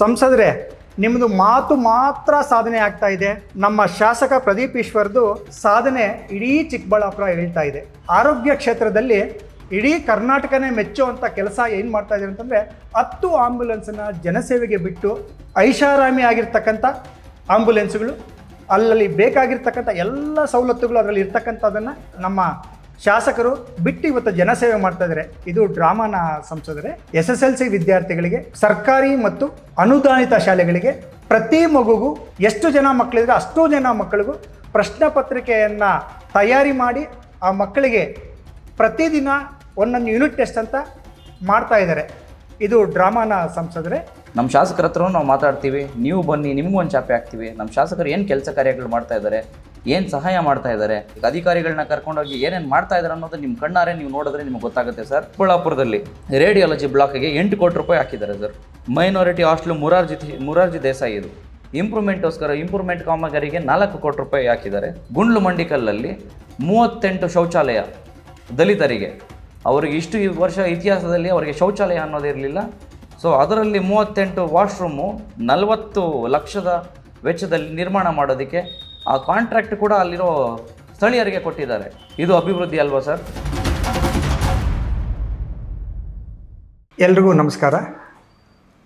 ಸಂಸದರೇ ನಿಮ್ಮದು ಮಾತು ಮಾತ್ರ ಸಾಧನೆ ಆಗ್ತಾ ಇದೆ. ನಮ್ಮ ಶಾಸಕ ಪ್ರದೀಪ್ ಈಶ್ವರ್ದು ಸಾಧನೆ ಇಡೀ ಚಿಕ್ಕಬಳ್ಳಾಪುರ ಹೇಳ್ತಾ ಇದೆ. ಆರೋಗ್ಯ ಕ್ಷೇತ್ರದಲ್ಲಿ ಇಡೀ ಕರ್ನಾಟಕನೇ ಮೆಚ್ಚುವಂಥ ಕೆಲಸ ಏನು ಮಾಡ್ತಾ ಇದ್ದಾರೆ ಅಂತಂದರೆ, ಹತ್ತು ಆಂಬ್ಯುಲೆನ್ಸನ್ನ ಜನಸೇವೆಗೆ ಬಿಟ್ಟು ಐಷಾರಾಮಿ ಆಗಿರ್ತಕ್ಕಂಥ ಆಂಬ್ಯುಲೆನ್ಸ್ಗಳು ಅಲ್ಲಲ್ಲಿ ಬೇಕಾಗಿರ್ತಕ್ಕಂಥ ಎಲ್ಲ ಸವಲತ್ತುಗಳು ಅದರಲ್ಲಿ ಇರ್ತಕ್ಕಂಥದ್ದನ್ನು ನಮ್ಮ ಶಾಸಕರು ಬಿಟ್ಟು ಇವತ್ತು ಜನಸೇವೆ ಮಾಡ್ತಾ ಇದ್ದಾರೆ ಇದು ಡ್ರಾಮಾನ ಸಂಸದರೆ ಎಸ್ ಎಸ್ ಎಲ್ ಸಿ ವಿದ್ಯಾರ್ಥಿಗಳಿಗೆ, ಸರ್ಕಾರಿ ಮತ್ತು ಅನುದಾನಿತ ಶಾಲೆಗಳಿಗೆ ಪ್ರತಿ ಮಗುಗೂ ಎಷ್ಟು ಜನ ಮಕ್ಕಳಿದ್ರೆ ಅಷ್ಟು ಜನ ಮಕ್ಕಳಿಗೂ ಪ್ರಶ್ನೆ ಪತ್ರಿಕೆಯನ್ನು ತಯಾರಿ ಮಾಡಿ ಆ ಮಕ್ಕಳಿಗೆ ಪ್ರತಿದಿನ ಒಂದೊಂದು ಯೂನಿಟ್ ಟೆಸ್ಟ್ ಅಂತ ಮಾಡ್ತಾ ಇದ್ದಾರೆ ಇದು ಡ್ರಾಮಾನ ಸಂಸದರೆ. ನಮ್ಮ ಶಾಸಕರ ಹತ್ರ ನಾವು ಮಾತಾಡ್ತೀವಿ. ನೀವು ಬನ್ನಿ, ನಿಮಗೂ ಒಂದು ಚಾಪೆ ಹಾಕ್ತೀವಿ. ನಮ್ಮ ಶಾಸಕರು ಏನು ಕೆಲಸ ಕಾರ್ಯಗಳು ಮಾಡ್ತಾ ಇದ್ದಾರೆ ಏನು ಸಹಾಯ ಮಾಡ್ತಾ ಇದ್ದಾರೆ ಅಧಿಕಾರಿಗಳನ್ನ ಕರ್ಕೊಂಡೋಗಿ ಏನೇನು ಮಾಡ್ತಾ ಇದ್ದಾರೆ ಅನ್ನೋದು ನಿಮ್ಮ ಕಣ್ಣಾರೆ ನೀವು ನೋಡಿದ್ರೆ ನಿಮ್ಗೆ ಗೊತ್ತಾಗುತ್ತೆ ಸರ್. ಚಿಕ್ಕಬಳ್ಳಾಪುರದಲ್ಲಿ ರೇಡಿಯಾಲಜಿ ಬ್ಲಾಕ್ಗೆ ಎಂಟು ಕೋಟಿ ರೂಪಾಯಿ ಹಾಕಿದ್ದಾರೆ sir. Minority hostel Murarji Murarji Desai ಇದು. ಇಂಪ್ರೂವ್ಮೆಂಟ್ಗೋಸ್ಕರ ಇಂಪ್ರೂವ್ಮೆಂಟ್ ಕಾಮಗಾರಿಗೆ ನಾಲ್ಕು ಕೋಟಿ ರೂಪಾಯಿ ಹಾಕಿದ್ದಾರೆ. ಗುಂಡ್ಲು ಮಂಡಿಕಲ್ಲಲ್ಲಿ ಮೂವತ್ತೆಂಟು ಶೌಚಾಲಯ ದಲಿತರಿಗೆ. ಅವರಿಗೆ ಇಷ್ಟು ಈ ವರ್ಷ ಇತಿಹಾಸದಲ್ಲಿ ಅವರಿಗೆ ಶೌಚಾಲಯ ಅನ್ನೋದಿರಲಿಲ್ಲ ಸೊ ಅದರಲ್ಲಿ ಮೂವತ್ತೆಂಟು ವಾಶ್ರೂಮು ನಲವತ್ತು ಲಕ್ಷದ ವೆಚ್ಚದಲ್ಲಿ ನಿರ್ಮಾಣ ಮಾಡೋದಕ್ಕೆ ಆ ಕಾಂಟ್ರಾಕ್ಟ್ ಕೂಡ ಅಲ್ಲಿರೋ ಸ್ಥಳೀಯರಿಗೆ ಕೊಟ್ಟಿದ್ದಾರೆ. ಇದು ಅಭಿವೃದ್ಧಿ ಅಲ್ವಾ ಸರ್? ಎಲ್ರಿಗೂ ನಮಸ್ಕಾರ.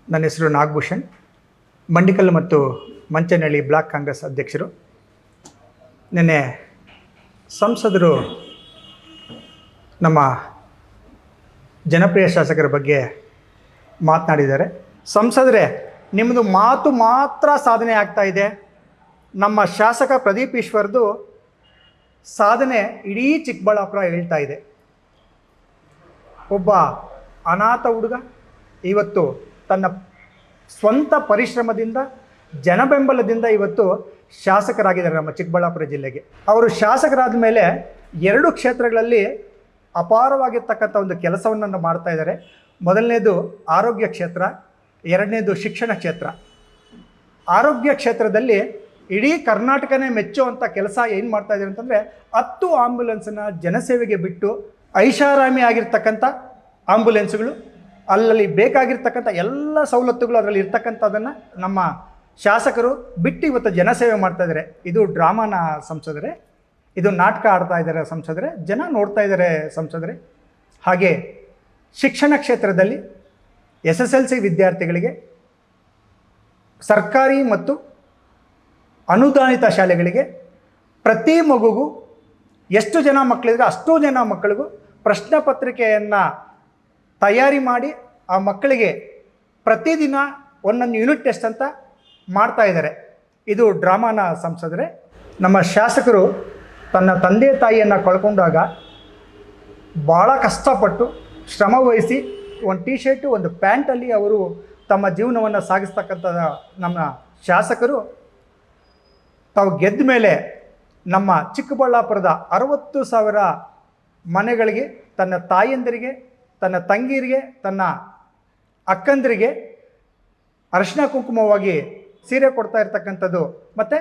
ನನ್ನ ಹೆಸರು ನಾಗಭೂಷಣ್. ಮಂಡಿಕಲ್ ಮತ್ತು ಮಂಚನಹಳ್ಳಿ ಬ್ಲಾಕ್ ಕಾಂಗ್ರೆಸ್ ಅಧ್ಯಕ್ಷರು. ನಿನ್ನೆ ಸಂಸದರು ನಮ್ಮ ಜನಪ್ರಿಯ ಶಾಸಕರ ಬಗ್ಗೆ ಮಾತನಾಡಿದ್ದಾರೆ. ಸಂಸದರೇ ನಿಮ್ಮದು ಮಾತು ಮಾತ್ರ ಸಾಧನೆ ಆಗ್ತಾ ಇದೆ. ನಮ್ಮ ಶಾಸಕ ಪ್ರದೀಪ್ ಈಶ್ವರ್ದು ಸಾಧನೆ ಇಡೀ ಚಿಕ್ಕಬಳ್ಳಾಪುರ ಹೇಳ್ತಾ ಇದೆ. ಒಬ್ಬ ಅನಾಥ ಹುಡುಗ, ಇವತ್ತು ತನ್ನ ಸ್ವಂತ ಪರಿಶ್ರಮದಿಂದ, ಜನಬೆಂಬಲದಿಂದ ಇವತ್ತು ಶಾಸಕರಾಗಿದ್ದಾರೆ ನಮ್ಮ ಚಿಕ್ಕಬಳ್ಳಾಪುರ ಜಿಲ್ಲೆಗೆ. ಅವರು ಶಾಸಕರಾದ ಮೇಲೆ ಎರಡು ಕ್ಷೇತ್ರಗಳಲ್ಲಿ ಅಪಾರವಾಗಿರ್ತಕ್ಕಂಥ ಒಂದು ಕೆಲಸವನ್ನು ಮಾಡ್ತಾ ಇದ್ದಾರೆ. ಮೊದಲನೇದು ಆರೋಗ್ಯ ಕ್ಷೇತ್ರ, ಎರಡನೇದು ಶಿಕ್ಷಣ ಕ್ಷೇತ್ರ. ಆರೋಗ್ಯ ಕ್ಷೇತ್ರದಲ್ಲಿ ಇಡೀ ಕರ್ನಾಟಕನೇ ಮೆಚ್ಚುವಂಥ ಕೆಲಸ ಏನು ಮಾಡ್ತಾ ಇದ್ದಾರೆ ಅಂತಂದರೆ ಹತ್ತು ಆಂಬ್ಯುಲೆನ್ಸನ್ನು ಜನಸೇವೆಗೆ ಬಿಟ್ಟು ಐಷಾರಾಮಿ ಆಗಿರ್ತಕ್ಕಂಥ ಆಂಬ್ಯುಲೆನ್ಸ್ಗಳು ಅಲ್ಲಲ್ಲಿ ಬೇಕಾಗಿರ್ತಕ್ಕಂಥ ಎಲ್ಲ ಸವಲತ್ತುಗಳು ಅದರಲ್ಲಿ ಇರ್ತಕ್ಕಂಥದ್ದನ್ನು ನಮ್ಮ ಶಾಸಕರು ಬಿಟ್ಟು ಇವತ್ತು ಜನಸೇವೆ ಮಾಡ್ತಾ ಇದ್ದಾರೆ. ಇದು ಡ್ರಾಮಾನ ಸಂಸದರೆ, ಇದು ನಾಟಕ ಆಡ್ತಾ ಇದ್ದಾರೆ ಸಂಸದರೆ, ಜನ ನೋಡ್ತಾ ಇದ್ದಾರೆ ಸಂಸದರೆ. ಹಾಗೆ ಶಿಕ್ಷಣ ಕ್ಷೇತ್ರದಲ್ಲಿ ಎಸ್ ಎಸ್ ಎಲ್ ಸಿ ವಿದ್ಯಾರ್ಥಿಗಳಿಗೆ ಸರ್ಕಾರಿ ಮತ್ತು ಅನುದಾನಿತ ಶಾಲೆಗಳಿಗೆ ಪ್ರತಿ ಮಗುಗೂ ಎಷ್ಟು ಜನ ಮಕ್ಕಳಿದ್ರೆ ಅಷ್ಟು ಜನ ಮಕ್ಕಳಿಗೂ ಪ್ರಶ್ನೆ ಪತ್ರಿಕೆಯನ್ನು ತಯಾರಿ ಮಾಡಿ ಆ ಮಕ್ಕಳಿಗೆ ಪ್ರತಿದಿನ ಒಂದೊಂದು ಯೂನಿಟ್ ಟೆಸ್ಟ್ ಅಂತ ಮಾಡ್ತಾ ಇದ್ದಾರೆ. ಇದು ಡ್ರಾಮಾನ ಸಂಸದರೆ. ನಮ್ಮ ಶಾಸಕರು ತನ್ನ ತಂದೆ ತಾಯಿಯನ್ನು ಕಳ್ಕೊಂಡಾಗ ಭಾಳ ಕಷ್ಟಪಟ್ಟು ಶ್ರಮ ವಹಿಸಿ ಒಂದು ಟಿ ಶರ್ಟು ಒಂದು ಪ್ಯಾಂಟಲ್ಲಿ ಅವರು ತಮ್ಮ ಜೀವನವನ್ನು ಸಾಗಿಸ್ತಕ್ಕಂಥ ನಮ್ಮ ಶಾಸಕರು ತಾವು ಗೆದ್ದ ಮೇಲೆ ನಮ್ಮ ಚಿಕ್ಕಬಳ್ಳಾಪುರದ ಅರವತ್ತು ಸಾವಿರ ಮನೆಗಳಿಗೆ, ತನ್ನ ತಾಯಂದಿರಿಗೆ, ತನ್ನ ತಂಗಿಯರಿಗೆ, ತನ್ನ ಅಕ್ಕಂದಿರಿಗೆ ಅರಿಶಿನ ಕುಂಕುಮವಾಗಿ ಸೀರೆ ಕೊಡ್ತಾ ಇರ್ತಕ್ಕಂಥದ್ದು. ಮತ್ತು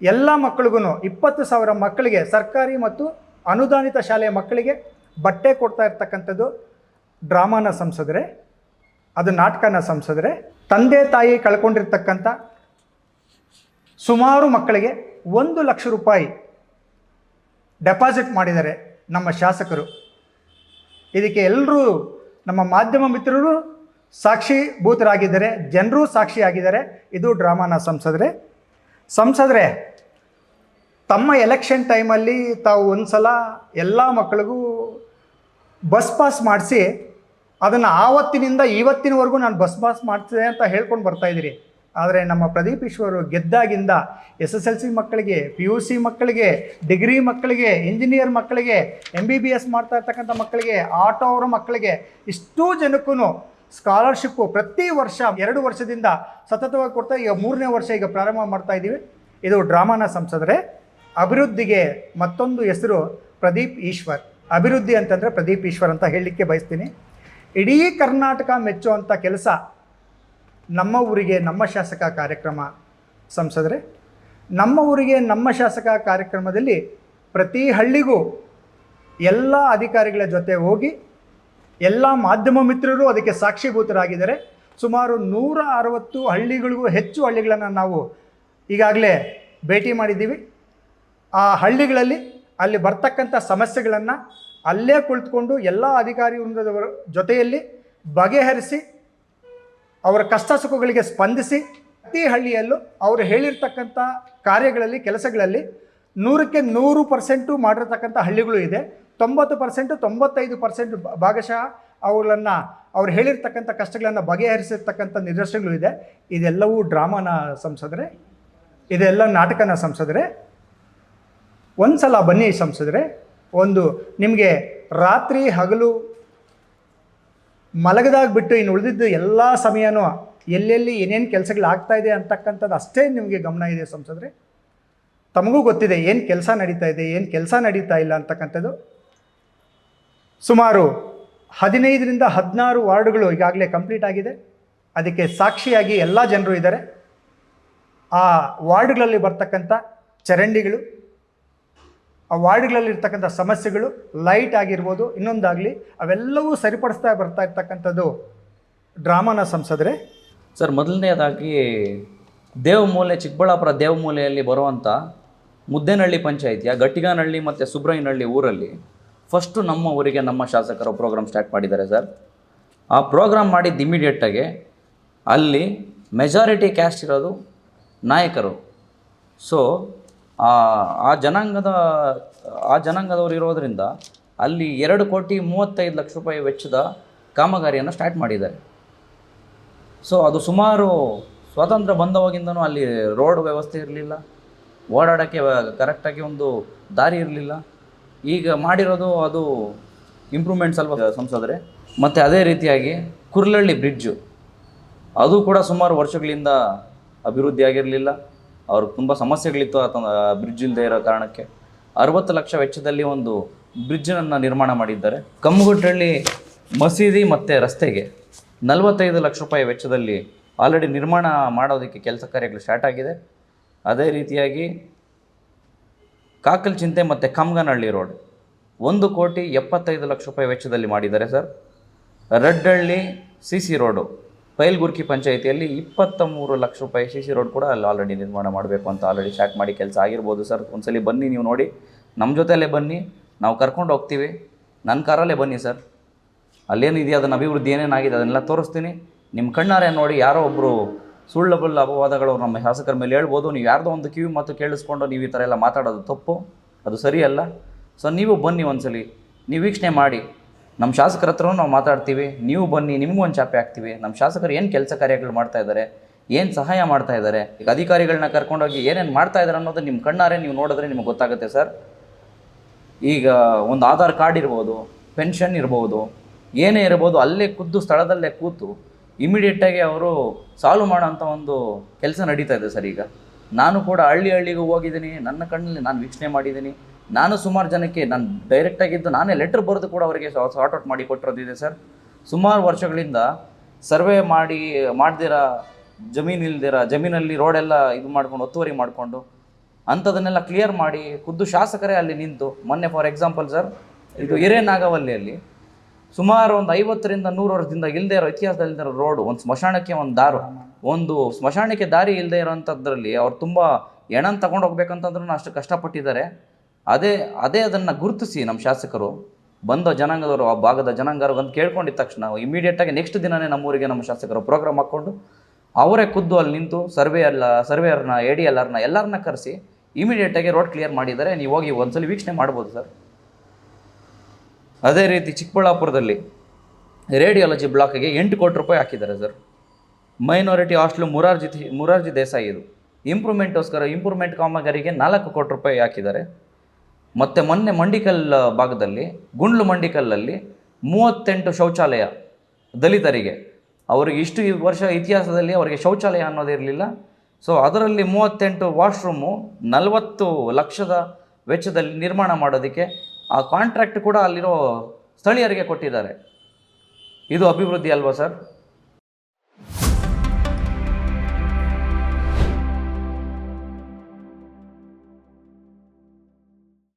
ಎಲ್ಲ ಮಕ್ಕಳಿಗೂ ಇಪ್ಪತ್ತು ಸಾವಿರ ಮಕ್ಕಳಿಗೆ ಸರ್ಕಾರಿ ಮತ್ತು ಅನುದಾನಿತ ಶಾಲೆಯ ಮಕ್ಕಳಿಗೆ ಬಟ್ಟೆ ಕೊಡ್ತಾ ಇರ್ತಕ್ಕಂಥದ್ದು ಡ್ರಾಮಾನ ಸಂಸದರೆ, ಅದು ನಾಟಕನ ಸಂಸದರೆ, ತಂದೆ ತಾಯಿ ಕಳ್ಕೊಂಡಿರ್ತಕ್ಕಂಥ ಸುಮಾರು ಮಕ್ಕಳಿಗೆ ಒಂದು ಲಕ್ಷ ರೂಪಾಯಿ ಡೆಪಾಸಿಟ್ ಮಾಡಿದ್ದಾರೆ ನಮ್ಮ ಶಾಸಕರು. ಇದಕ್ಕೆ ಎಲ್ಲರೂ ನಮ್ಮ ಮಾಧ್ಯಮ ಮಿತ್ರರು ಸಾಕ್ಷಿಭೂತರಾಗಿದ್ದಾರೆ ಜನರೂ ಸಾಕ್ಷಿಯಾಗಿದ್ದಾರೆ ಇದು ಡ್ರಾಮಾನ ಸಂಸದರೆ. ಸಂಸದರೆ, ತಮ್ಮ ಎಲೆಕ್ಷನ್ ಟೈಮಲ್ಲಿ ತಾವು ಒಂದು ಸಲ ಎಲ್ಲ ಮಕ್ಕಳಿಗೂ ಬಸ್ ಪಾಸ್ ಮಾಡಿಸಿ ಅದನ್ನು ಆವತ್ತಿನಿಂದ ಇವತ್ತಿನವರೆಗೂ ನಾನು ಬಸ್ ಪಾಸ್ ಮಾಡ್ತಿದೆ ಅಂತ ಹೇಳ್ಕೊಂಡು ಬರ್ತಾ ಇದ್ದೀರಿ. ಆದರೆ ನಮ್ಮ ಪ್ರದೀಪ್ ಈಶ್ವರು ಗೆದ್ದಾಗಿಂದ ಎಸ್ ಎಸ್ ಎಲ್ ಸಿ ಮಕ್ಕಳಿಗೆ, ಪಿ ಯು ಸಿ ಮಕ್ಕಳಿಗೆ, ಡಿಗ್ರಿ ಮಕ್ಕಳಿಗೆ, ಇಂಜಿನಿಯರ್ ಮಕ್ಕಳಿಗೆ ಎಂ ಬಿ ಬಿ ಎಸ್ ಮಾಡ್ತಾ ಇರ್ತಕ್ಕಂಥ ಮಕ್ಕಳಿಗೆ, ಆಟೋ ಅವರ ಮಕ್ಕಳಿಗೆ ಇಷ್ಟೂ ಜನಕ್ಕೂ ಸ್ಕಾಲರ್ಶಿಪ್ಪು ಪ್ರತಿ ವರ್ಷ ಎರಡು ವರ್ಷದಿಂದ ಸತತವಾಗಿ ಕೊಡ್ತಾ ಈಗ ಮೂರನೇ ವರ್ಷ ಈಗ ಪ್ರಾರಂಭ ಮಾಡ್ತಾ ಇದ್ದೀವಿ. ಇದು ಡ್ರಾಮಾನ ಸಂಸದರೆ, ಅಭಿವೃದ್ಧಿಗೆ ಮತ್ತೊಂದು ಹೆಸರು ಪ್ರದೀಪ್ ಈಶ್ವರ್. ಅಭಿವೃದ್ಧಿ ಅಂತಂದರೆ ಪ್ರದೀಪ್ ಈಶ್ವರ್ ಅಂತ ಹೇಳಲಿಕ್ಕೆ ಬಯಸ್ತೀನಿ. ಇಡೀ ಕರ್ನಾಟಕ ಮೆಚ್ಚುವಂಥ ಕೆಲಸ ನಮ್ಮ ಊರಿಗೆ ನಮ್ಮ ಶಾಸಕ ಕಾರ್ಯಕ್ರಮ ಸಂಸದರೆ, ನಮ್ಮ ಊರಿಗೆ ನಮ್ಮ ಶಾಸಕ ಕಾರ್ಯಕ್ರಮದಲ್ಲಿ ಪ್ರತಿ ಹಳ್ಳಿಗೂ ಎಲ್ಲ ಅಧಿಕಾರಿಗಳ ಜೊತೆ ಹೋಗಿ ಎಲ್ಲ ಮಾಧ್ಯಮ ಮಿತ್ರರು ಅದಕ್ಕೆ ಸಾಕ್ಷಿಭೂತರಾಗಿದ್ದಾರೆ. ಸುಮಾರು ನೂರ ಅರವತ್ತು ಹಳ್ಳಿಗಳಿಗೂ ಹೆಚ್ಚು ಹಳ್ಳಿಗಳನ್ನು ನಾವು ಈಗಾಗಲೇ ಭೇಟಿ ಮಾಡಿದ್ದೀವಿ. ಆ ಹಳ್ಳಿಗಳಲ್ಲಿ ಅಲ್ಲಿ ಬರ್ತಕ್ಕಂಥ ಸಮಸ್ಯೆಗಳನ್ನು ಅಲ್ಲೇ ಕುಳಿತುಕೊಂಡು ಎಲ್ಲ ಅಧಿಕಾರಿ ವೃಂದದವರ ಜೊತೆಯಲ್ಲಿ ಬಗೆಹರಿಸಿ ಅವರ ಕಷ್ಟ ಸುಖಗಳಿಗೆ ಸ್ಪಂದಿಸಿ ಪ್ರತಿ ಹಳ್ಳಿಯಲ್ಲೂ ಅವರು ಹೇಳಿರ್ತಕ್ಕಂಥ ಕಾರ್ಯಗಳಲ್ಲಿ, ಕೆಲಸಗಳಲ್ಲಿ ನೂರಕ್ಕೆ ನೂರು ಪರ್ಸೆಂಟು ಮಾಡಿರ್ತಕ್ಕಂಥ ಹಳ್ಳಿಗಳು ಇದೆ. ತೊಂಬತ್ತು ಪರ್ಸೆಂಟು, ತೊಂಬತ್ತೈದು ಪರ್ಸೆಂಟ್ ಭಾಗಶಃ ಅವುಗಳನ್ನು ಅವ್ರು ಹೇಳಿರ್ತಕ್ಕಂಥ ಕಷ್ಟಗಳನ್ನು ಬಗೆಹರಿಸಿರ್ತಕ್ಕಂಥ ನಿದರ್ಶನಗಳು ಇದೆ. ಇದೆಲ್ಲವೂ ಡ್ರಾಮಾನ ಸಂಸದರೆ. ಇದೆಲ್ಲ ನಾಟಕನ ಸಂಸದರೆ. ಒಂದು ಸಲ ಬನ್ನಿ ಸಂಸದರೆ. ಒಂದು ನಿಮಗೆ ರಾತ್ರಿ ಹಗಲು ಮಲಗದಾಗ ಬಿಟ್ಟು ಇನ್ನು ಉಳಿದಿದ್ದು ಎಲ್ಲ ಸಮಯನೂ ಎಲ್ಲೆಲ್ಲಿ ಏನೇನು ಕೆಲಸಗಳು ಆಗ್ತಾ ಇದೆ ಅಂತಕ್ಕಂಥದ್ದು ಅಷ್ಟೇ ನಿಮಗೆ ಗಮನ ಇದೆ ಸಂಸದರೆ. ತಮಗೂ ಗೊತ್ತಿದೆ ಏನು ಕೆಲಸ ನಡೀತಾ ಇದೆ ಏನು ಕೆಲಸ ನಡೀತಾ ಇಲ್ಲ ಅಂತಕ್ಕಂಥದ್ದು. ಸುಮಾರು ಹದಿನೈದರಿಂದ ಹದಿನಾರು ವಾರ್ಡ್ಗಳು ಈಗಾಗಲೇ ಕಂಪ್ಲೀಟ್ ಆಗಿದೆ. ಅದಕ್ಕೆ ಸಾಕ್ಷಿಯಾಗಿ ಎಲ್ಲ ಜನರು ಇದ್ದಾರೆ. ಆ ವಾರ್ಡ್ಗಳಲ್ಲಿ ಬರ್ತಕ್ಕಂಥ ಚರಂಡಿಗಳು ಆ ವಾರ್ಡ್ಗಳಲ್ಲಿ ಇರ್ತಕ್ಕಂಥ ಸಮಸ್ಯೆಗಳು ಲೈಟ್ ಆಗಿರ್ಬೋದು, ಇನ್ನೊಂದಾಗಲಿ ಅವೆಲ್ಲವೂ ಸರಿಪಡಿಸ್ತಾ ಬರ್ತಾ ಇರ್ತಕ್ಕಂಥದ್ದು ಡ್ರಾಮಾನ ಸಂಸದರೆ. ಸರ್ ಮೊದಲನೇದಾಗಿ ದೇವಮೂಲೆ, ಚಿಕ್ಕಬಳ್ಳಾಪುರ ದೇವಮೂಲೆಯಲ್ಲಿ ಬರುವಂಥ ಮುದ್ದೇನಹಳ್ಳಿ ಪಂಚಾಯಿತಿಯ ಗಟ್ಟಿಗಾನಹಳ್ಳಿ ಮತ್ತು ಸುಬ್ರಯ್ಯನಹಳ್ಳಿ ಊರಲ್ಲಿ ಫಸ್ಟು ನಮ್ಮ ಊರಿಗೆ ನಮ್ಮ ಶಾಸಕರು ಪ್ರೋಗ್ರಾಮ್ ಸ್ಟಾರ್ಟ್ ಮಾಡಿದ್ದಾರೆ ಸರ್. ಆ ಪ್ರೋಗ್ರಾಮ್ ಮಾಡಿದ್ದು ಇಮಿಡಿಯೇಟಾಗಿ ಅಲ್ಲಿ ಮೆಜಾರಿಟಿ ಕ್ಯಾಸ್ಟ್ ಇರೋದು ನಾಯಕರು. ಸೊ ಆ ಜನಾಂಗದ, ಆ ಜನಾಂಗದವರು ಇರೋದರಿಂದ ಅಲ್ಲಿ ಎರಡು ಕೋಟಿ ಮೂವತ್ತೈದು ಲಕ್ಷ ರೂಪಾಯಿ ವೆಚ್ಚದ ಕಾಮಗಾರಿಯನ್ನು ಸ್ಟಾರ್ಟ್ ಮಾಡಿದ್ದಾರೆ. ಸೊ ಅದು ಸುಮಾರು ಸ್ವಾತಂತ್ರ್ಯ ಬಂದವಾಗಿಂದನೂ ಅಲ್ಲಿ ರೋಡ್ ವ್ಯವಸ್ಥೆ ಇರಲಿಲ್ಲ. ಓಡಾಡೋಕ್ಕೆ ಕರೆಕ್ಟಾಗಿ ಒಂದು ದಾರಿ ಇರಲಿಲ್ಲ. ಈಗ ಮಾಡಿರೋದು ಅದು ಇಂಪ್ರೂವ್ಮೆಂಟ್ಸ್ ಅಲ್ವಾ ಸಂಸದರೆ? ಮತ್ತು ಅದೇ ರೀತಿಯಾಗಿ ಕುರ್ಲಳ್ಳಿ ಬ್ರಿಡ್ಜು ಅದು ಕೂಡ ಸುಮಾರು ವರ್ಷಗಳಿಂದ ಅಭಿವೃದ್ಧಿ ಆಗಿರಲಿಲ್ಲ ಅವ್ರಿಗೆ ತುಂಬ ಸಮಸ್ಯೆಗಳಿತ್ತು ಆತ ಬ್ರಿಡ್ಜ್ ಇಲ್ಲದೆ ಇರೋ ಕಾರಣಕ್ಕೆ. ಅರವತ್ತು ಲಕ್ಷ ವೆಚ್ಚದಲ್ಲಿ ಒಂದು ಬ್ರಿಡ್ಜನ್ನು ನಿರ್ಮಾಣ ಮಾಡಿದ್ದಾರೆ. ಕಮ್ಮಗುಟ್ಟಳ್ಳಿ ಮಸೀದಿ ಮತ್ತು ರಸ್ತೆಗೆ ನಲವತ್ತೈದು ಲಕ್ಷ ರೂಪಾಯಿ ವೆಚ್ಚದಲ್ಲಿ ಆಲ್ರೆಡಿ ನಿರ್ಮಾಣ ಮಾಡೋದಕ್ಕೆ ಕೆಲಸ ಕಾರ್ಯಗಳು ಸ್ಟಾರ್ಟ್ ಆಗಿದೆ. ಅದೇ ರೀತಿಯಾಗಿ ಕಾಕಲ್ ಚಿಂತೆ ಮತ್ತು ಕಮ್ಗನಹಳ್ಳಿ ರೋಡ್. ಒಂದು ಕೋಟಿ ಎಪ್ಪತ್ತೈದು ಲಕ್ಷ ರೂಪಾಯಿ ವೆಚ್ಚದಲ್ಲಿ ಮಾಡಿದ್ದಾರೆ sir. Raddalli, C C road. Pailgurki ಪಂಚಾಯಿತಿಯಲ್ಲಿ ಇಪ್ಪತ್ತ ಮೂರು ಲಕ್ಷ ರೂಪಾಯಿ ಸಿ ಸಿ ರೋಡ್ ಕೂಡ ಅಲ್ಲಿ ಆಲ್ರೆಡಿ ನಿರ್ಮಾಣ ಮಾಡಬೇಕು ಅಂತ ಆಲ್ರೆಡಿ ಸ್ಟಾರ್ಟ್ ಮಾಡಿ ಕೆಲಸ ಆಗಿರ್ಬೋದು ಸರ್. ಒಂದ್ಸಲಿ ಬನ್ನಿ ನೀವು ನೋಡಿ. ನಮ್ಮ ಜೊತೆಯಲ್ಲೇ ಬನ್ನಿ. ನಾವು ಕರ್ಕೊಂಡು ಹೋಗ್ತೀವಿ. ನನ್ನ ಕಾರಲ್ಲೇ ಬನ್ನಿ ಸರ್. ಅಲ್ಲೇನಿದೆಯೋ ಅದನ್ನು ಅಭಿವೃದ್ಧಿ ಏನೇನಾಗಿದೆ ಅದನ್ನೆಲ್ಲ ತೋರಿಸ್ತೀನಿ. ನಿಮ್ಮ ಕಣ್ಣಾರೆ ನೋಡಿ ಯಾರೋ ಒಬ್ಬರು ಸುಳ್ಳಬಲ್ಲ ಅಪವಾದಗಳು ನಮ್ಮ ಶಾಸಕರ ಮೇಲೆ ಹೇಳ್ಬೋದು. ನೀವು ಯಾರ್ದೋ ಒಂದು ಕಿವಿ ಮತ್ತು ಕೇಳಿಸ್ಕೊಂಡು ನೀವು ಈ ಥರ ಎಲ್ಲ ಮಾತಾಡೋದು ತಪ್ಪು. ಅದು ಸರಿಯಲ್ಲ. ಸೊ ನೀವು ಬನ್ನಿ ಒಂದ್ಸಲಿ. ನೀವು ವೀಕ್ಷಣೆ ಮಾಡಿ. ನಮ್ಮ ಶಾಸಕರ ಹತ್ರನೂ ನಾವು ಮಾತಾಡ್ತೀವಿ. ನೀವು ಬನ್ನಿ, ನಿಮಗೂ ಒಂದು ಚಾಪೆ ಹಾಕ್ತೀವಿ. ನಮ್ಮ ಶಾಸಕರು ಏನು ಕೆಲಸ ಕಾರ್ಯಗಳು ಮಾಡ್ತಾ ಇದ್ದಾರೆ ಏನು ಸಹಾಯ ಮಾಡ್ತಾ ಇದ್ದಾರೆ ಈಗ ಅಧಿಕಾರಿಗಳನ್ನ ಕರ್ಕೊಂಡೋಗಿ ಏನೇನು ಮಾಡ್ತಾ ಇದ್ದಾರೆ ಅನ್ನೋದು ನಿಮ್ಮ ಕಣ್ಣಾರೆ ನೀವು ನೋಡಿದ್ರೆ ನಿಮಗೆ ಗೊತ್ತಾಗುತ್ತೆ ಸರ್. ಈಗ ಒಂದು ಆಧಾರ್ ಕಾರ್ಡ್ ಇರ್ಬೋದು, ಪೆನ್ಷನ್ ಇರ್ಬೋದು, ಏನೇ ಇರ್ಬೋದು, ಅಲ್ಲೇ ಖುದ್ದು ಸ್ಥಳದಲ್ಲೇ ಕೂತು ಇಮಿಡಿಯೇಟಾಗಿ ಅವರು ಸಾಲ್ವ್ ಮಾಡೋಂಥ ಒಂದು ಕೆಲಸ ನಡೀತಾ ಇದೆ ಸರ್ ಈಗ. ನಾನು ಕೂಡ ಹಳ್ಳಿ ಹಳ್ಳಿಗೂ ಹೋಗಿದ್ದೀನಿ, ನನ್ನ ಕಣ್ಣಲ್ಲಿ ನಾನು ವೀಕ್ಷಣೆ ಮಾಡಿದ್ದೀನಿ. ನಾನು ಸುಮಾರು ಜನಕ್ಕೆ ನಾನು ಡೈರೆಕ್ಟಾಗಿದ್ದು ನಾನೇ ಲೆಟ್ರ್ ಬರೆದು ಕೂಡ ಅವರಿಗೆ ಸಾರ್ಟ್ ಔಟ್ ಮಾಡಿ ಕೊಟ್ಟಿರೋದಿದೆ ಸರ್ ಸುಮಾರು ವರ್ಷಗಳಿಂದ ಸರ್ವೆ ಮಾಡಿ, ಮಾಡ್ದಿರ ಜಮೀನು ಇಲ್ದಿರ, ಜಮೀನಲ್ಲಿ ರೋಡೆಲ್ಲ ಇದು ಮಾಡ್ಕೊಂಡು, ಒತ್ತುವರಿ ಮಾಡಿಕೊಂಡು ಅಂಥದನ್ನೆಲ್ಲ ಕ್ಲಿಯರ್ ಮಾಡಿ ಖುದ್ದು ಶಾಸಕರೇ ಅಲ್ಲಿ ನಿಂತು, ಮೊನ್ನೆ ಫಾರ್ ಎಕ್ಸಾಂಪಲ್ ಸರ್ ಇದು ಹಿರೇನಾಗವಲ್ಲಿಯಲ್ಲಿ ಸುಮಾರು ಒಂದು ಐವತ್ತರಿಂದ ನೂರು ವರ್ಷದಿಂದ ಇಲ್ಲದೆ ಇರೋ ಇತಿಹಾಸದಲ್ಲಿ ಇರೋ ರೋಡು ಒಂದು ಸ್ಮಶಾನಕ್ಕೆ ಒಂದು ದಾರು, ಒಂದು ಸ್ಮಶಾನಕ್ಕೆ ದಾರಿ ಇಲ್ಲದೆ ಇರೋಂಥದ್ರಲ್ಲಿ ಅವ್ರು ತುಂಬ ಹೆಣನ ತಗೊಂಡು ಹೋಗ್ಬೇಕಂತಂದ್ರೂ ಅಷ್ಟು ಕಷ್ಟಪಟ್ಟಿದ್ದಾರೆ. ಅದೇ ಅದೇ ಅದನ್ನು ಗುರುತಿಸಿ ನಮ್ಮ ಶಾಸಕರು. ಬಂದ ಜನಾಂಗದವರು, ಆ ಭಾಗದ ಜನಾಂಗರು ಬಂದು ಕೇಳ್ಕೊಂಡಿದ್ದ ತಕ್ಷಣ ಇಮಿಡಿಯೇಟಾಗಿ ನೆಕ್ಸ್ಟ್ ದಿನವೇ ನಮ್ಮೂರಿಗೆ ನಮ್ಮ ಶಾಸಕರು ಪ್ರೋಗ್ರಾಮ್ ಹಾಕ್ಕೊಂಡು ಅವರೇ ಖುದ್ದು ಅಲ್ಲಿ ನಿಂತು ಸರ್ವೆ ಎಲ್ಲ ಸರ್ವೇಯರ್ನ ಎ ಡಿ ಎಲ್ ಎಲ್ಲರನ್ನ ಕರೆಸಿ ಇಮಿಡಿಯೇಟಾಗಿ ರೋಡ್ ಕ್ಲಿಯರ್ ಮಾಡಿದ್ದಾರೆ. ನೀವು ಹೋಗಿ ಒಂದ್ಸಲ ವೀಕ್ಷಣೆ ಮಾಡ್ಬೋದು ಸರ್. ಅದೇ ರೀತಿ ಚಿಕ್ಕಬಳ್ಳಾಪುರದಲ್ಲಿ ರೇಡಿಯಾಲಜಿ ಬ್ಲಾಕ್ಗೆ ಎಂಟು ಕೋಟಿ ರೂಪಾಯಿ ಹಾಕಿದ್ದಾರೆ sir. Minority hostel Murarji Murarji Desai ಇದು. ಇಂಪ್ರೂವ್ಮೆಂಟ್ಗೋಸ್ಕರ ಇಂಪ್ರೂವ್ಮೆಂಟ್ ಕಾಮಗಾರಿಗೆ ನಾಲ್ಕು ಕೋಟಿ ರೂಪಾಯಿ ಹಾಕಿದ್ದಾರೆ. ಮತ್ತು ಮೊನ್ನೆ ಮಂಡಿಕಲ್ ಭಾಗದಲ್ಲಿ, ಗುಂಡ್ಲು ಮಂಡಿಕಲ್ಲಲ್ಲಿ ಮೂವತ್ತೆಂಟು ಶೌಚಾಲಯ ದಲಿತರಿಗೆ. ಅವರಿಗೆ ಇಷ್ಟು ವರ್ಷ ಇತಿಹಾಸದಲ್ಲಿ ಅವರಿಗೆ ಶೌಚಾಲಯ ಅನ್ನೋದಿರಲಿಲ್ಲ ಸೊ ಅದರಲ್ಲಿ ಮೂವತ್ತೆಂಟು ವಾಶ್ರೂಮು ನಲವತ್ತು ಲಕ್ಷದ ವೆಚ್ಚದಲ್ಲಿ ನಿರ್ಮಾಣ ಮಾಡೋದಕ್ಕೆ ಆ ಕಾಂಟ್ರಾಕ್ಟ್ ಕೂಡ ಅಲ್ಲಿರೋ ಸ್ಥಳೀಯರಿಗೆ ಕೊಟ್ಟಿದ್ದಾರೆ. ಇದು ಅಭಿವೃದ್ಧಿ ಅಲ್ವಾ ಸರ್?